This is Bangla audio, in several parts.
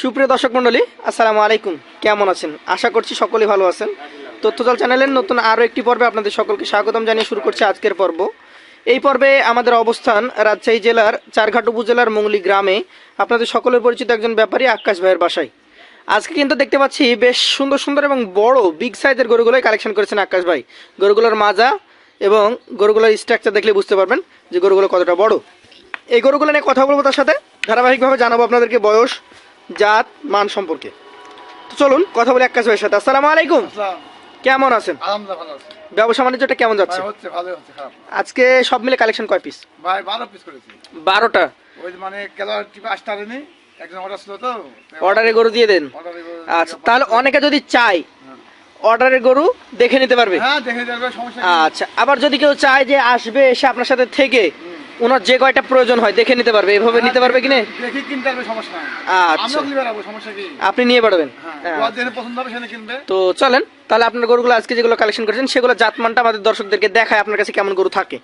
সুপ্রিয় দর্শক মণ্ডলী, আসসালামু আলাইকুম। কেমন আছেন? আশা করছি সকলেই ভালো আছেন। তথ্যজল চ্যানেলের নতুন আরও একটি পর্বে আপনাদের সকলকে স্বাগতম জানিয়ে শুরু করছে আজকের পর্ব। এই পর্বে আমাদের অবস্থান রাজশাহী জেলার চারঘাট উপজেলার মঙ্গলি গ্রামে। আপনাদের সকলের পরিচিত একজন ব্যাপারী, আকাশ ভাইয়ের বাসায়। আজকে কিন্তু দেখতে পাচ্ছি বেশ সুন্দর সুন্দর এবং বড় বিগ সাইজের গরুগুলোই কালেকশন করেছেন আকাশ ভাই। গরুগুলোর মাজা এবং গরুগুলোর স্ট্রাকচার দেখলে বুঝতে পারবেন যে গরুগুলো কতটা বড়। এই গরুগুলো নিয়ে কথা বলব তার সাথে। ধারাবাহিকভাবে জানাব আপনাদেরকে বয়স জাত মান সম্পর্কে। তো চলুন কথা বলি আকাশ ভাইয়ের সাথে। আসসালামু আলাইকুম। কেমন আছেন? ব্যবসা বাণিজ্যটা কেমন যাচ্ছে। আজকে সব মিলে কালেকশন কয় পিস ভাই বারো পিস করেছি। বারোটা? ওই মানে আসতে পারেনি একজন অর্ডার ছিল তো অর্ডারে গরু দিয়ে দেন? আচ্ছা তাহলে অনেকে যদি চায় অর্ডারের গরু দেখে নিতে পারবে? হ্যাঁ দেখে যাবে সমস্যা নেই। আচ্ছা আবার যদি কেউ চায় যে আসবে এসে আপনার সাথে থেকে ওনার যে কয়টা প্রয়োজন হয় দেখে নিতে পারবে এভাবে নিতে পারবে কিনা দেখি কিনতে পারবে সমস্যা নাই। আচ্ছা। পারব সমস্যা কি? আপনি নিয়ে পারবেন হ্যাঁ হ্যাঁ। তোমার পছন্দ হবে সেখানে কিনবে। তো চলেন তাহলে আপনার গরুগুলো আজকে যেগুলো কালেকশন করেছেন সেগুলো জাতমানটা আমাদের দর্শকদেরকে দেখায় আপনার কাছে কেমন গরু থাকে।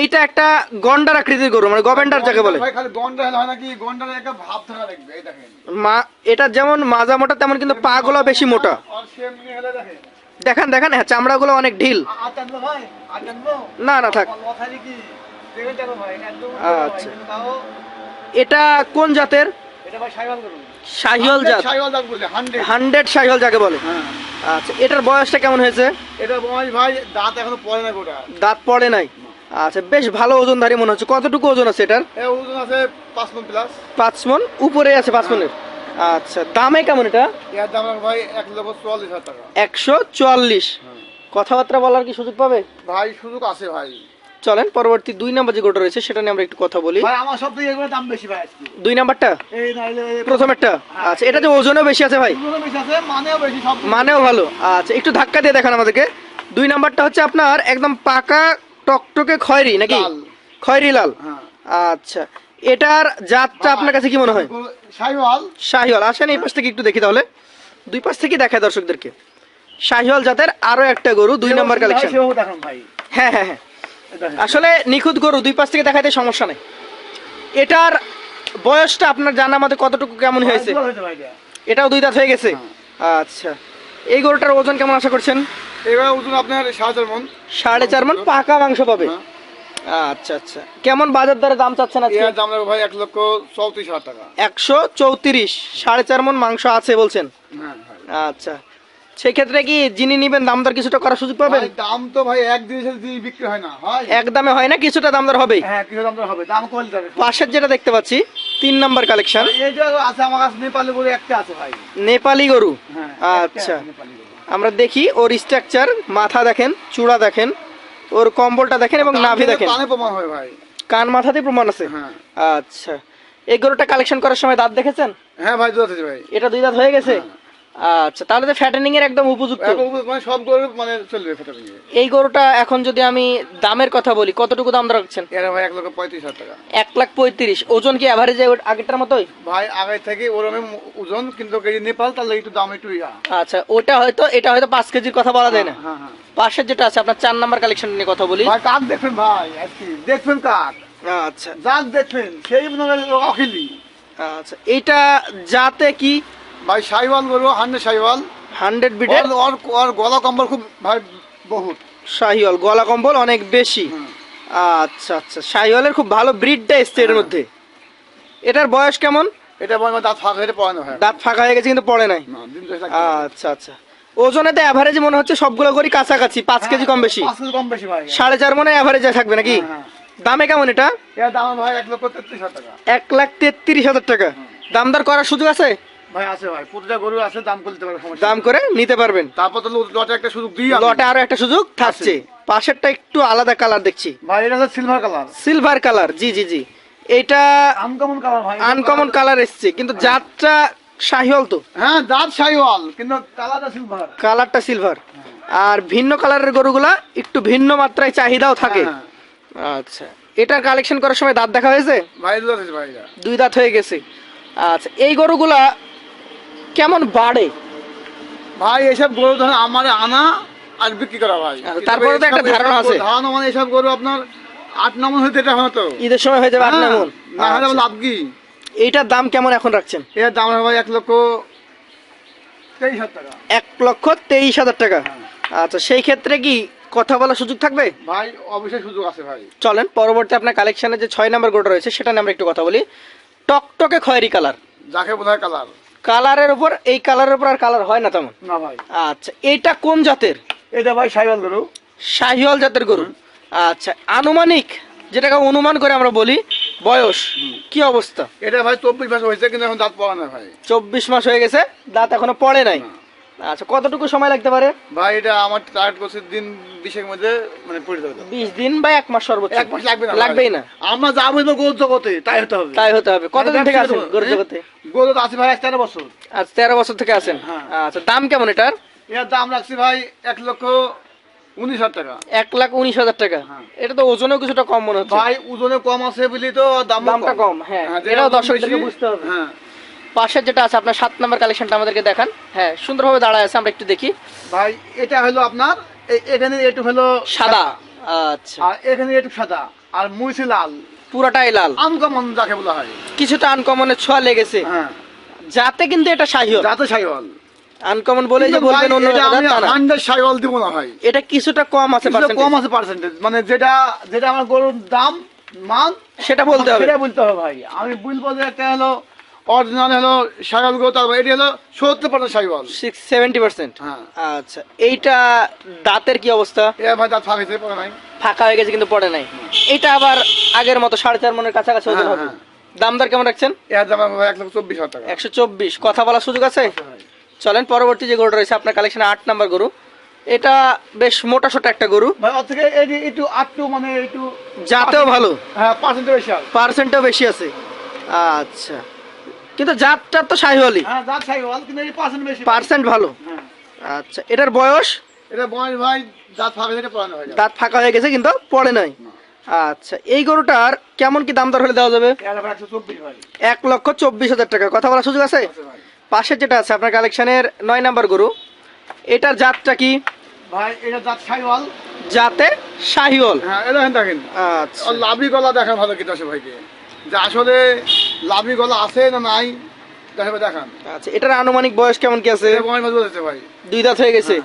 এইটা একটা গন্ডার আকৃতির গরু মানে গভেন্ডার যাকে বলে। ভাই খালি গন্ডা হলে হয় নাকি? গন্ডার একটা ভাব থাকা দেখবে এই দেখেন। মা এটা যেমন মাজা মোটা তেমন কিন্তু পা গুলো বেশি মোটা। আর সেমনি হলে দেখেন। দেখান দেখান হ্যাঁ চামড়াগুলো অনেক ঢিল। না না থাক। আচ্ছা। এটা কোন জাতের? এটা ভাই শাহিওল জাত। বলে হান্ড্রেড শাহিওল যাকে বলে। হ্যাঁ আচ্ছা এটার বয়সটা কেমন হয়েছে? এটা বয়স ভাই দাঁত এখনও পড়ে না গোটা দাঁত পড়ে নাই। আচ্ছা বেশ ভালো ওজনধারী মনে হচ্ছে। কতটুকু ওজন আছে এটার? ওজন আছে পাঁচ মন? প্লাস পাঁচ মন উপরে আছে পাঁচ মনের। আচ্ছা দামে কেমন এটা? এর দাম ভাই এক লক্ষ চুয়াল্লিশ হাজার টাকা একশো চুয়াল্লিশ। কথাবার্তা বলার কি সুযোগ পাবে? ভাই সুযোগ আছে ভাই। চলেন পরবর্তী দুই নাম্বার যে গোটা রয়েছে সেটা নিয়ে আমরা একটু কথা বলি। ভাই আমার সব এগুলো দাম বেশি ভাই দুই নাম্বারটা? এই নাইলে প্রথমেরটা? আচ্ছা এটা যে ওজনও বেশি আছে ভাই? এগুলো বেশি আছে মানেও বেশি সব মানেও ভালো। আচ্ছা একটু ধাক্কা দিয়ে দেখান আমাদেরকে। দুই নাম্বারটা হচ্ছে আপনার একদম পাকা টকটকে খয়েরি নাকি। খয়েরি লাল। হ্যাঁ। আচ্ছা এটার জাতটা আপনার কাছে কি মনে হয়? সাইওয়াল শাহিওয়াল। আসেন এই পাশ থেকে একটু দেখি তাহলে। দুই পাশ থেকে দেখায় দর্শকদেরকে। শাহিওয়াল জাতের আরও একটা গরু দুই নাম্বার কালেকশন হ্যাঁ হ্যাঁ হ্যাঁ। আসলে নিখুঁত গরু দুই পাশ থেকে দেখাতে সমস্যা নেই। এটার বয়সটা আপনার জানা মতে কতটুকু কেমন হয়েছে। এটাও দুই দাঁত হয়ে গেছে? আচ্ছা। এই গরুটার ওজন কেমন আশা করছেন? এবার ওজন আপনার সাড়ে চার মন। সাড়ে চার মন পাকা মাংস পাবে? হ্যাঁ। আচ্ছা আচ্ছা। কেমন বাজার দরে দাম চাচ্ছেন আজকে? দাম ভাই এক লক্ষ চৌত্রিশ হাজার টাকা। একশো চৌত্রিশ সাড়ে চার মন মাংস আছে বলছেন? হ্যাঁ সেক্ষেত্রে কি যিনি নিবেন দাম দর কিছুটা করার সুযোগ পাবেন? দাম তো ভাই এক জিনিস বিক্রি হয় না। হয় এক দামে হয় না কিছুটা দাম দর হ্যাঁ কিছু দাম তো হবে। দাম কমে যাবে পাশের যেটা দেখতে পাচ্ছি তিন নাম্বার কালেকশন। এই যে আছে আমার কাছে নেপালি বলে একটা আছে ভাই। নেপালি গরু? হ্যাঁ আচ্ছা। আমরা দেখি ওর স্ট্রাকচার মাথা দেখেন চূড়া দেখেন ওর কম্বলটা দেখেন এবং নাভি দেখেন। কানে প্রমাণ হয় ভাই। কান মাথাতে প্রমাণ আছে? হ্যাঁ। আচ্ছা। এই গরুটা কালেকশন করার সময় দাঁত দেখেছেন? হ্যাঁ ভাই দুধ আছে ভাই। এটা দুই দাঁত হয়ে গেছে? আচ্ছা তাহলে তো ফ্যাটেনিং এর একদম উপযুক্ত। মানে সব গরু মানে চলবে এই গরুটা এখন যদি আমি দামের কথা বলি কতটুকু দাম রাখছেন? এর ভাই এক লক্ষ পঁয়ত্রিশ হাজার টাকা। এক লাখ পঁয়ত্রিশ। ওজন কি অ্যাভারেজে আগেরটার মতোই? ভাই আগে থেকে ওরকম ওজন কিন্তু এই নেপাল তাহলে একটু দাম একটু আচ্ছা ওটা হয়তো এটা হয়তো পাঁচ কেজির কথা বলা যায় না। হ্যাঁ হ্যাঁ পাশের যেটা আছে আপনার চার নাম্বার কালেকশন নিয়ে কথা বলি। ভাই কাক দেখবেন ভাই? দেখবেন কাক? আচ্ছা। যাক দেখবেন সেই অখিলি। আচ্ছা এইটা যাতে কি ভাই সাইওয়াল গরু হান্ড্রেড সাইওয়াল হান্ড্রেড বিটের? ওর ওর- গলা কম্বল খুব ভাই বহুত। শাহিওয়াল গলা কম্বল অনেক বেশি। আচ্ছা আচ্ছা শাহিওয়ালের খুব ভালো ব্রিডটা এসছে এর মধ্যে। এটার বয়স কেমন? এটা বয় দাঁত ফাঁকা হয়ে পড়ানো হয়। দাঁত ফাঁকা হয়ে গেছে কিন্তু পড়ে নাই। আচ্ছা আচ্ছা। ওজনে তো অ্যাভারেজ মনে হচ্ছে সবগুলো করি কাছাকাছি পাঁচ কেজি কম বেশি। কম বেশি ভাই। সাড়ে চার মনে অ্যাভারেজে থাকবে নাকি? হ্যাঁ, হ্যাঁ। দামে কেমন এটা? এর দাম ভাই এক লক্ষ তেত্রিশ হাজার টাকা। এক লাখ তেত্রিশ হাজার টাকা। দামদার করার সুযোগ আছে? ভাই আছে ভাই। প্রতিটা গরু আছে দাম করে দিতে দাম করে নিতে পারবেন। তারপর তো লটে একটা সুযোগ দিই লটে আরও একটা সুযোগ থাকছে। পাশেরটা একটু আলাদা কালার দেখছি। ভাই এটা সিলভার কালার সিলভার কালার জি জি জি। এটা আনকমন কালার ভাই আনকমন কালার এসছে কিন্তু জাতটা শাহিওয়াল তো। হ্যাঁ কিন্তু কালারটা সিলভার কালারটা সিলভার আর ভিন্ন কালারের গরুগুলা একটু ভিন্ন মাত্রায় চাহিদাও থাকে। হ্যাঁ। আচ্ছা। এটার কালেকশন করার সময় দাঁত দেখা হয়েছে? ভাই। দুই দাঁত হয়ে গেছে। আচ্ছা এই গরুগুলা কেমন বাড়ে? ভাই এসব গরু ধরেন আমার আনা আর বিক্রি করা ভাই। তারপরে তো একটা ধারণা আছে। ধারণা মানে এসব গরু আপনার আট নম্বর হইতে এটা হতো ঈদের সময় হয়ে যাবে আট হ্যাঁ, নম্বর না হলে আচ্ছা। লাভ কি? এইটার দাম কেমন এখন রাখছেন? এর দাম ভাই এক লক্ষ তেইশ হাজার টাকা। এক লক্ষ তেইশ হাজার টাকা। হ্যাঁ। আচ্ছা সেই ক্ষেত্রে কি কথা বলার সুযোগ থাকবে? ভাই অবশ্যই সুযোগ আছে ভাই। চলেন পরবর্তী আপনার কালেকশনে যে ছয় নাম্বার গোটা রয়েছে সেটা নিয়ে আমরা একটু কথা বলি। টকটকে খয়েরি কালার যাকে বোধ হয় কালার কালারের উপর এই কালারের উপর আর কালার হয় না তেমন? না ভাই। আচ্ছা এটা কোন জাতের? এটা ভাই শাহিওয়াল গরু। শাহিওয়াল জাতের গরু। আচ্ছা আনুমানিক যেটাকে অনুমান করে আমরা বলি বয়স কি অবস্থা? এটা ভাই চব্বিশ মাস হয়েছে কিন্তু এখন দাঁত পড়ে না ভাই। চব্বিশ মাস হয়ে গেছে দাঁত এখনও পড়ে নাই। আচ্ছা কতটুকু সময় লাগতে পারে? ভাই এটা আমার টার্গেট করছে দিন বিশের মধ্যে মানে হতে হবে। বিশ দিন বা এক মাস সর্বোচ্চ? এক মাস লাগবে না লাগবেই না? আমরা যা বুঝব গরু জগতে তাই হতে হবে। তাই হতে হবে। কতদিন থেকে আছেন গরু জগতে? গরু তো আছে ভাই এক তেরো বছর। আজ তেরো বছর থেকে আছেন? হ্যাঁ। আচ্ছা দাম কেমন এটার? এর দাম রাখছি ভাই এক লক্ষ উনিশ হাজার টাকা। এক লাখ উনিশ হাজার টাকা? হ্যাঁ। এটা তো ওজনেও কিছুটা কম মনে হচ্ছে। ভাই ওজনে কম আছে বলি তো দাম দামটা কম, হ্যাঁ। এটাও দর্শকদেরকে বুঝতে হবে। হ্যাঁ। পাশের যেটা আছে আপনার সাত নাম্বার কালেকশনটা আমাদেরকে দেখান। হ্যাঁ সুন্দরভাবে দাঁড়ায় আছে আমরা একটু দেখি। ভাই এটা হলো আপনার এখানে একটু হলো সাদা। আচ্ছা। আর এখানে একটু সাদা। আর মুইছে লাল। পুরাটাই লাল। আনকমন যাকে বলা হয়। কিছুটা আনকমনের ছোঁয়া লেগেছে। হ্যাঁ। যাতে কিন্তু এটা শাহিওর যাতে সাইওয়াল আনকমন বলে যে বলবেন অন্য তা না। হান্ড্রেড সাইওয়াল দিব না ভাই। এটা কিছুটা কম আছে কিছুটা কম আছে পার্সেন্টেজ মানে যেটা যেটা আমার গরুর দাম মান সেটা বলতে হবে। সেটা বলতে হবে ভাই। আমি বলব যে একটা হলো অরিজিনাল হলো সাইওয়াল গরু তারপর এটি হলো সত্তর পার্সেন্ট সিক্স সেভেন্টি পার্সেন্ট আচ্ছা এইটা দাঁতের কি অবস্থা? ভাই তার ফাঁকি পড়ে নাই। ফাঁকা হয়ে গেছে কিন্তু পড়ে নাই। এটা আবার আগের মতো সাড়ে চার মনের কাছাকাছি ওজন হ্যাঁ, হবে। হ্যাঁ। দাম দর কেমন রাখছেন? এর দাম এক লক্ষ চব্বিশ হাজার টাকা। একশো চব্বিশ। কথা বলার সুযোগ আছে? চলেন পরবর্তী যে গরুটা রয়েছে আপনার কালেকশনে আট নাম্বার গরু। এটা বেশ মোটা সোটা একটা গরু। থেকে একটু আটটু মানে একটু জাতেও ভালো। হ্যাঁ পার্সেন্টেজ বেশি পার্সেন্টও বেশি আছে। আচ্ছা। কিন্তু জাতটা তো শাহিওয়ালি। হ্যাঁ পার্সেন্ট বেশি। পার্সেন্ট ভালো। হ্যাঁ। আচ্ছা এটার বয়স? এটা বয়স ভাই দাঁত ফাঁকি থেকে পড়ানো হয়ে দাঁত ফাঁকা হয়ে গেছে কিন্তু পড়ে নাই। আচ্ছা এই গরুটার কেমন কি দাম দর হলে দেওয়া যাবে? এক লক্ষ চব্বিশ হাজার টাকা। কথা বলার সুযোগ আছে? পাশের যেটা আছে আপনার কালেকশনের নয় নাম্বার গরু। এটার জাতটা কি? ভাই এটা দাঁত সাইওয়াল জাতে শাহিওল হ্যাঁ এটা দেখেন দেখেন। আচ্ছা। আর লাভি গলা দেখা ভালো কিন্তু আসে ভাইকে। যে আসলে লাভি গলা আছে না নাই দেখান। আচ্ছা এটার আনুমানিক বয়স কেমন কি আছে? এটা ভাই। দুই দাঁত হয়ে গেছে?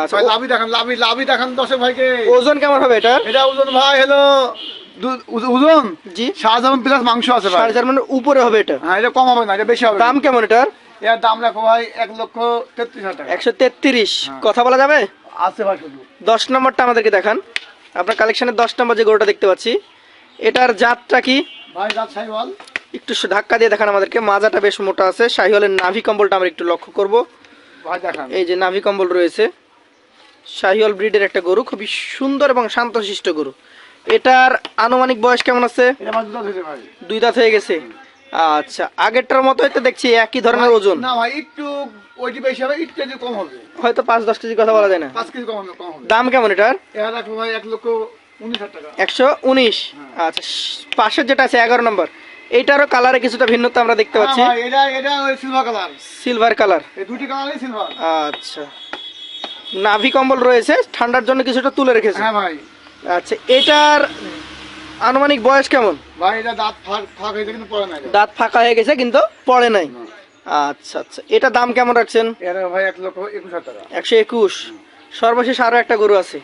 আচ্ছা লাভি দেখান লাভি লাভি দেখান দশে ভাইকে। ওজন কেমন হবে এটার? এটা ওজন ভাই হলো ওজন? জি। সাধারণ প্লাস মাংস আছে ভাই। সাড়ে মানে উপরে হবে এটা? হ্যাঁ এটা কম হবে না এটা বেশি হবে। দাম কেমন এটার? এর দাম রাখো ভাই এক লক্ষ তেত্রিশ হাজার টাকা। একশো তেত্রিশ। হ্যাঁ। কথা বলা যাবে? আছে ভাই শুধু। দশ নম্বরটা আমাদেরকে দেখান। আপনার কালেকশনের দশ নম্বর যে গরুটা দেখতে পাচ্ছি এটার জাতটা কি? ভাই দাঁত সাইওয়াল। একটু ধাক্কা দিয়ে দেখান আমাদেরকে। মাজাটা বেশ মোটা আছে। শাহিওয়ালের নাভি কম্বলটা আমরা একটু লক্ষ্য করব। এই যে নাভি কম্বল রয়েছে। শাহিওয়াল ব্রিডের একটা গরু খুবই সুন্দর এবং শান্তশিষ্ট গরু। এটার আনুমানিক বয়স কেমন আছে? দুই দাঁত হয়ে গেছে। আচ্ছা আগেরটার মতো তো দেখছি একই ধরনের ওজন। না ভাই একটু ওইটি বেশি হবে একটু যদি কম হবে। হয়তো পাঁচ দশ কেজি কথা বলা যায় না। পাঁচ কেজি কম হবে কম হবে। দাম কেমন এটার? এর রাখো ভাই এক লক্ষ উনিশ হাজার টাকা। একশো উনিশ। আচ্ছা পাশের যেটা আছে এগারো নম্বর। এইটারও কালারে কিছুটা ভিন্নতা আমরা দেখতে পাচ্ছি। হ্যাঁ এটা এটা ওই সিলভার কালার সিলভার কালার এই দুটি কালারই সিলভার আচ্ছা। নাভি কম্বল রয়েছে ঠান্ডার জন্য কিছুটা তুলে রেখেছে। হ্যাঁ ভাই। আচ্ছা এটার আনুমানিক বয়স কেমন? ভাই এটা দাঁত ফাঁক ফাঁক হয়েছে কিন্তু পড়ে না এটা। দাঁত ফাঁকা হয়ে গেছে কিন্তু পড়ে নাই। আচ্ছা আচ্ছা। এটা দাম কেমন রাখছেন? এর ভাই এক লক্ষ একুশ টাকা। একশো একুশ। সর্বশেষ আরও একটা গরু আছে।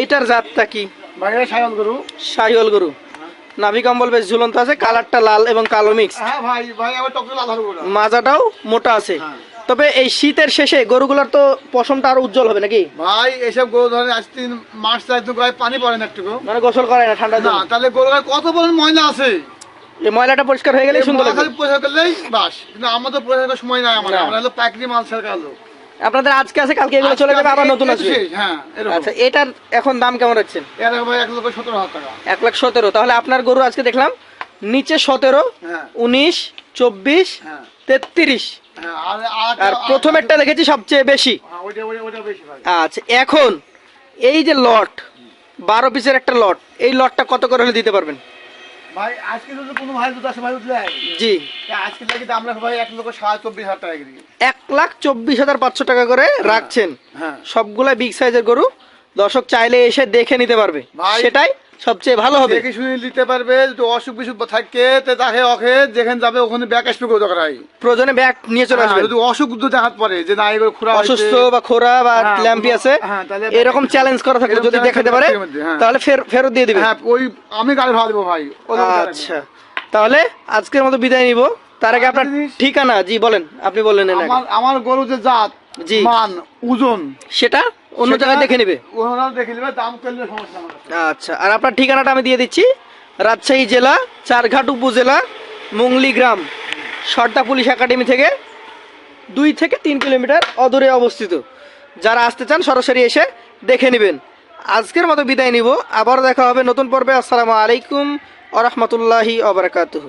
এইটার জাতটা কি? ভাই এটা সায়ন গরু। শাহিওল গরু। নাভি কম্বল বেশ ঝুলন্ত আছে কালারটা লাল এবং কালো মিক্স হ্যাঁ গরু মাজাটাও মোটা আছে। হ্যাঁ। তবে এই শীতের শেষে গরুগুলোর তো পশমটা আরও উজ্জ্বল হবে নাকি? ভাই এসব গরু ধরেন আজ তিন মাস চার তো গায়ে পানি পড়ে না একটুকু মানে গোসল করে না ঠান্ডা না তাহলে গরু গায়ে কত পরিমাণ ময়লা আছে? এই ময়লাটা পরিষ্কার হয়ে গেলে সুন্দর লাগবে। খালি পয়সা করলেই বাস। কিন্তু আমরা তো পয়সা করার সময় নাই আমার না। আমরা হলো প্যাকেটি মাল সরকার লোক। আপনাদের আজকে আছে কালকে এগুলো চলে যাবে আবার নতুন আসবে। হ্যাঁ আচ্ছা এটার এখন দাম কেমন রাখছেন এক লাখ সতেরো। তাহলে আপনার গরু আজকে দেখলাম নিচে সতেরো হ্যাঁ। উনিশ চব্বিশ হ্যাঁ। তেত্রিশ। আর প্রথমেরটা দেখেছি সবচেয়ে বেশি। আচ্ছা এখন এই যে লট বারো পিসের একটা লট এই লটটা কত করে হলে দিতে পারবেন? ভাই আজকে যদি কোনো ভাই দুটো আসে ভাই উঠলে জি। আজকে লাগি দাম রাখো ভাই এক লক্ষ সাড়ে চব্বিশ হাজার টাকা এক লাখ চব্বিশ হাজার পাঁচশো টাকা করে রাখছেন। হ্যাঁ সবগুলা বিগ সাইজের গরু। দর্শক চাইলে এসে দেখে নিতে পারবে। সেটাই সবচেয়ে ভালো হবে। দেখে শুনে নিতে পারবে যদি অসুখ বিসুখ থাকে তে তাকে ওকে যেখানে যাবে ওখানে ব্যাক আসবে করে দরকার হয়? প্রয়োজনে ব্যাগ নিয়ে চলে হ্যাঁ, আসবেন। যদি অসুখ যদি দেখাত পারে যে না এগুলো খুরা অসুস্থ বা খোরা বা ল্যাম্পি আছে হ্যাঁ, তাহলে এরকম চ্যালেঞ্জ করা থাকলে যদি দেখাতে পারে হ্যাঁ। তাহলে ফের ফেরত দিয়ে দিবে। হ্যাঁ ওই আমি গাড়ি ভাড়া দেবো ভাই। আচ্ছা। তাহলে আজকের মতো বিদায় নিব। তার আগে আপনার ঠিকানা জি বলেন আপনি বললেন আমার আমার গরু যে জাত জি। মান ওজন। সেটা? অন্য জায়গায় দেখে নেবে? দেখে নেবে দাম করলে সমস্যা আমার আচ্ছা আর আপনার ঠিকানাটা আমি দিয়ে দিচ্ছি। রাজশাহী জেলা চারঘাট উপজেলা মুংলি গ্রাম সর্দা পুলিশ একাডেমি থেকে দুই থেকে তিন কিলোমিটার অদূরে অবস্থিত। যারা আসতে চান সরাসরি এসে দেখে নেবেন। আজকের মতো বিদায় নিব। আবার দেখা হবে নতুন পর্বে। আসসালামু আলাইকুম আ রহমতুল্লাহি আবরকাতুহ